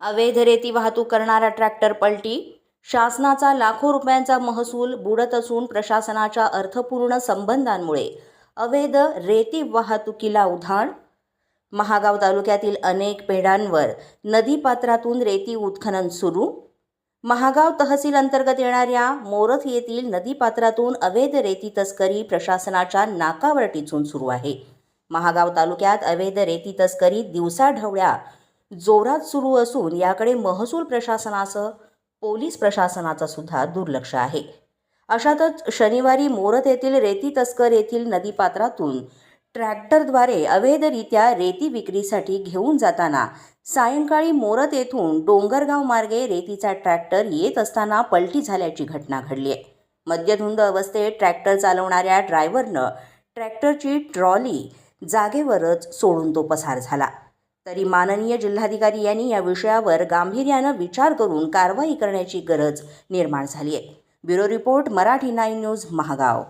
अवैध रेती वाहतूक करणारा ट्रॅक्टर पलटी शासनाचा लाखो रुपयांचा महसूल बुडत असून प्रशासनाच्या अर्थपूर्ण संबंधांमुळे अवैध रेती वाहतुकीला उधाण महागाव तालुक्यातील अनेक पेढ्यांवर नदीपात्रातून रेती उत्खनन सुरू महागाव तहसील अंतर्गत येणाऱ्या मोरथ येथील नदीपात्रातून अवैध रेती तस्करी प्रशासनाच्या नाकावर टिचून सुरू आहे. महागाव तालुक्यात अवैध रेती तस्करी दिवसाढवळ्या जोरात सुरू असून याकडे महसूल प्रशासनाचं पोलीस प्रशासनाचं सुद्धा दुर्लक्ष आहे. अशातच शनिवारी मोरत येथील रेती तस्कर येथील नदीपात्रातून ट्रॅक्टरद्वारे अवैधरित्या रेती विक्रीसाठी घेऊन जाताना सायंकाळी मोरत येथून डोंगरगाव मार्गे रेतीचा ट्रॅक्टर येत असताना पलटी झाल्याची घटना घडली आहे. मद्यधुंद अवस्थेत ट्रॅक्टर चालवणाऱ्या ड्रायव्हरनं ट्रॅक्टरची ट्रॉली जागेवरच सोडून तो पसार झाला. तरी माननीय जिल्हाधिकारी यांनी या विषयावर गांभीर्यानं विचार करून कारवाई करण्याची गरज निर्माण झाली आहे. Bureau report Marathi nine news Mahagaon.